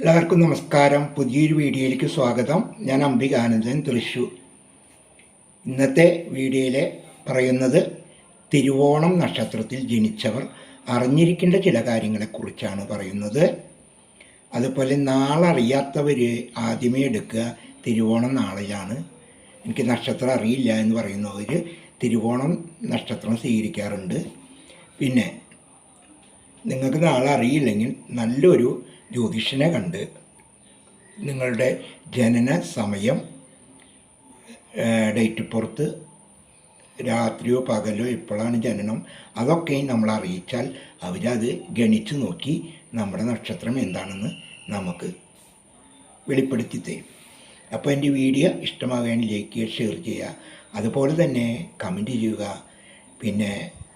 എല്ലാവർക്കും നമസ്കാരം. പുതിയൊരു വീഡിയോയിലേക്ക് സ്വാഗതം. ഞാൻ അംബികാനന്ദൻ തൃശ്ശൂർ ഇന്നത്തെ വീഡിയോയിലെ പറയുന്നത് തിരുവോണം നക്ഷത്രത്തിൽ ജനിച്ചവർ അറിഞ്ഞിരിക്കേണ്ട ചില കാര്യങ്ങളെക്കുറിച്ചാണ് പറയുന്നത്. അതുപോലെ നാളറിയാത്തവർ ആദ്യമേ എടുക്കുക തിരുവോണം നാളിലാണ്. എനിക്ക് നക്ഷത്രം അറിയില്ല എന്ന് പറയുന്നവർ തിരുവോണം നക്ഷത്രം സ്വീകരിക്കാറുണ്ട്. പിന്നെ നിങ്ങൾക്ക് നാളെ അറിയില്ലെങ്കിൽ നല്ലൊരു ജ്യോതിഷനെ കണ്ട് നിങ്ങളുടെ ജനന സമയം ഡേറ്റ് പുറത്ത് രാത്രിയോ പകലോ എപ്പോഴാണ് ജനനം അതൊക്കെ നമ്മൾ അറിയിച്ചാൽ അവരത് ഗണിച്ച് നോക്കി നമ്മുടെ നക്ഷത്രം എന്താണെന്ന് നമുക്ക് വെളിപ്പെടുത്തി തരും. അപ്പോൾ എന്റെ വീഡിയോ ഇഷ്ടമാകാൻ ലൈക്ക് ചെയ്യുക ഷെയർ ചെയ്യുക. അതുപോലെ തന്നെ കമന്റ് ചെയ്യുക. പിന്നെ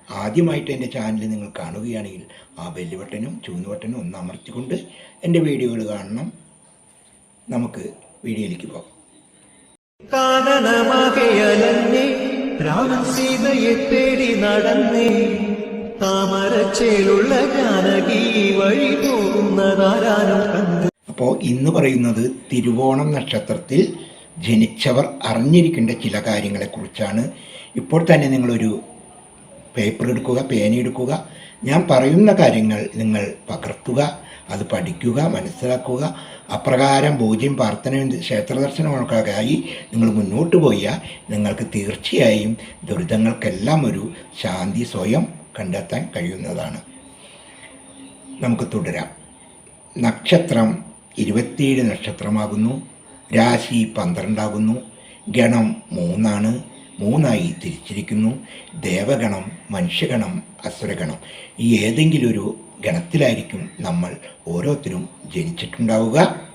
ആദ്യമായിട്ട് എന്റെ ചാനൽ നിങ്ങൾ കാണുകയാണെങ്കിൽ ആ ബെല്ല് ബട്ടനും ചൂന്ന് ബട്ടനും ഒന്ന് അമർത്തിക്കൊണ്ട് എന്റെ വീഡിയോകൾ കാണണം. നമുക്ക് വീഡിയോയിലേക്ക് പോകാം. കാനനമകയലന്നേ രാമൻ സീതയെ തേടി നടന്നേ താമരച്ചേലുള്ള ജാനകി വഴി പോകുന്നതാരാനും കണ്ടു. അപ്പോൾ ഇന്ന് പറയുന്നത് തിരുവോണം നക്ഷത്രത്തിൽ ജനിച്ചവർ അറിഞ്ഞിരിക്കേണ്ട ചില കാര്യങ്ങളെക്കുറിച്ചാണ്. ഇപ്പോൾ തന്നെ നിങ്ങളൊരു പേപ്പർ എടുക്കുക പേന എടുക്കുക. ഞാൻ പറയുന്ന കാര്യങ്ങൾ നിങ്ങൾ പകർത്തുക അത് പഠിക്കുക മനസ്സിലാക്കുക. അപ്രകാരം പൂജ്യം പ്രാർത്ഥനയും ക്ഷേത്രദർശനങ്ങൾക്കായി നിങ്ങൾ മുന്നോട്ട് പോയാൽ നിങ്ങൾക്ക് തീർച്ചയായും ദുരിതങ്ങൾക്കെല്ലാം ഒരു ശാന്തി സ്വയം കണ്ടെത്താൻ കഴിയുന്നതാണ്. നമുക്ക് തുടരാം. നക്ഷത്രം ഇരുപത്തിയേഴ് നക്ഷത്രമാകുന്നു. രാശി പന്ത്രണ്ടാകുന്നു. ഗണം മൂന്നാണ്. മൂന്നായി തിരിച്ചിരിക്കുന്നു. ദേവഗണം മനുഷ്യഗണം അസുരഗണം ഈ ഏതെങ്കിലും ഒരു ഗണത്തിലായിരിക്കും നമ്മൾ ഓരോരുത്തരും ജനിച്ചിട്ടുണ്ടാവുക.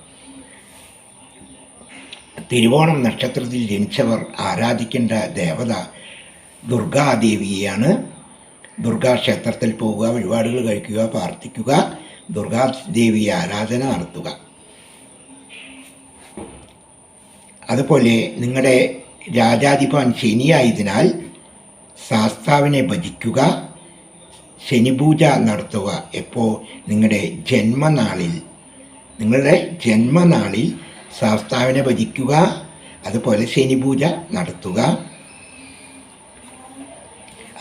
തിരുവോണം നക്ഷത്രത്തിൽ ജനിച്ചവർ ആരാധിക്കേണ്ട ദേവത ദുർഗാദേവിയെയാണ്. ദുർഗാക്ഷേത്രത്തിൽ പോവുക വഴിപാടുകൾ കഴിക്കുക പ്രാർത്ഥിക്കുക ദുർഗാദേവിയെ ആരാധന നടത്തുക. അതുപോലെ നിങ്ങളുടെ രാജാധിപൻ ശനിയായതിനാൽ ശാസ്താവിനെ ഭജിക്കുക ശനിപൂജ നടത്തുക. എപ്പോൾ നിങ്ങളുടെ ജന്മനാളിൽ നിങ്ങളുടെ ജന്മനാളിൽ ശാസ്താവിനെ ഭജിക്കുക അതുപോലെ ശനിപൂജ നടത്തുക.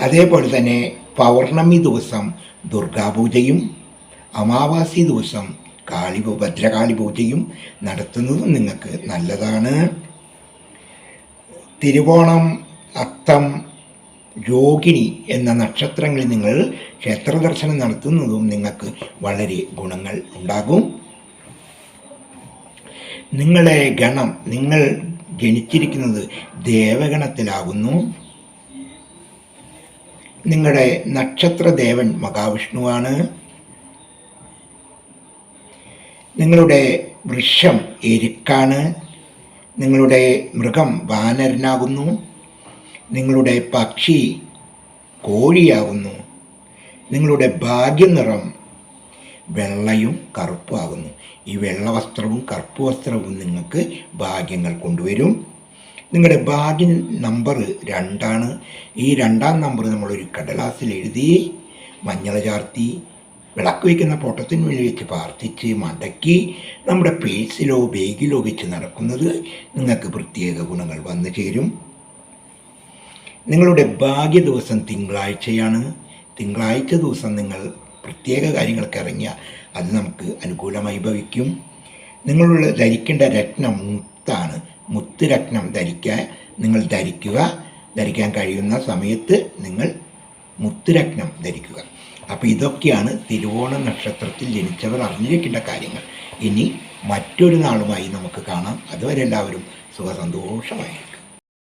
അതേപോലെ തന്നെ പൗർണമി ദിവസം ദുർഗാപൂജയും അമാവാസി ദിവസം കാളി ഭദ്രകാളി പൂജയും നടത്തുന്നതും നിങ്ങൾക്ക് നല്ലതാണ്. തിരുവോണം അത്തം രോഹിണി എന്ന നക്ഷത്രങ്ങളിൽ നിങ്ങൾ ക്ഷേത്ര ദർശനം നടത്തുന്നതും നിങ്ങൾക്ക് വളരെ ഗുണങ്ങൾ ഉണ്ടാകും. നിങ്ങളെ ഗണം നിങ്ങൾ ജനിച്ചിരിക്കുന്നത് ദേവഗണത്തിലാകുന്നു. നിങ്ങളുടെ നക്ഷത്രദേവൻ മഹാവിഷ്ണുവാണ്. നിങ്ങളുടെ വൃക്ഷം എരുക്കാണ്. നിങ്ങളുടെ മൃഗം വാനരനാകുന്നു. നിങ്ങളുടെ പക്ഷി കോഴിയാകുന്നു. നിങ്ങളുടെ ഭാഗ്യനിറം വെള്ളയും കറുപ്പാകുന്നു. ഈ വെള്ള വസ്ത്രവും കറുപ്പ് വസ്ത്രവും നിങ്ങൾക്ക് ഭാഗ്യങ്ങൾ കൊണ്ടുവരും. നിങ്ങളുടെ ഭാഗ്യ നമ്പർ രണ്ടാണ്. ഈ രണ്ടാം നമ്പർ നമ്മളൊരു കടലാസിൽ എഴുതി മഞ്ഞൾ ചാർത്തി വിളക്ക് വയ്ക്കുന്ന പൊട്ടത്തിന് മുന്നിൽ വെച്ച് പ്രാർത്ഥിച്ച് മടക്കി നമ്മുടെ പേഴ്സിലോ ബേഗിലോ വെച്ച് നടക്കുന്നത് നിങ്ങൾക്ക് പ്രത്യേക ഗുണങ്ങൾ വന്നു ചേരും. നിങ്ങളുടെ ഭാഗ്യ ദിവസം തിങ്കളാഴ്ചയാണ്. തിങ്കളാഴ്ച ദിവസം നിങ്ങൾ പ്രത്യേക കാര്യങ്ങൾക്ക് ഇറങ്ങിയ അത് നമുക്ക് അനുകൂലമായി ഭവിക്കും. നിങ്ങളുടെ ധരിക്കേണ്ട രത്നം മുത്താണ്. മുത്ത് രത്നം ധരിക്കാൻ നിങ്ങൾ ധരിക്കുക. ധരിക്കാൻ കഴിയുന്ന സമയത്ത് നിങ്ങൾ മുത്തുരത്നം ധരിക്കുക. അപ്പോൾ ഇതൊക്കെയാണ് തിരുവോണ നക്ഷത്രത്തിൽ ജനിച്ചവർ അറിഞ്ഞിരിക്കേണ്ട കാര്യങ്ങൾ. ഇനി മറ്റൊരു നാളുമായി നമുക്ക് കാണാം. അതുവരെ എല്ലാവരും സുഖസന്തോഷമായി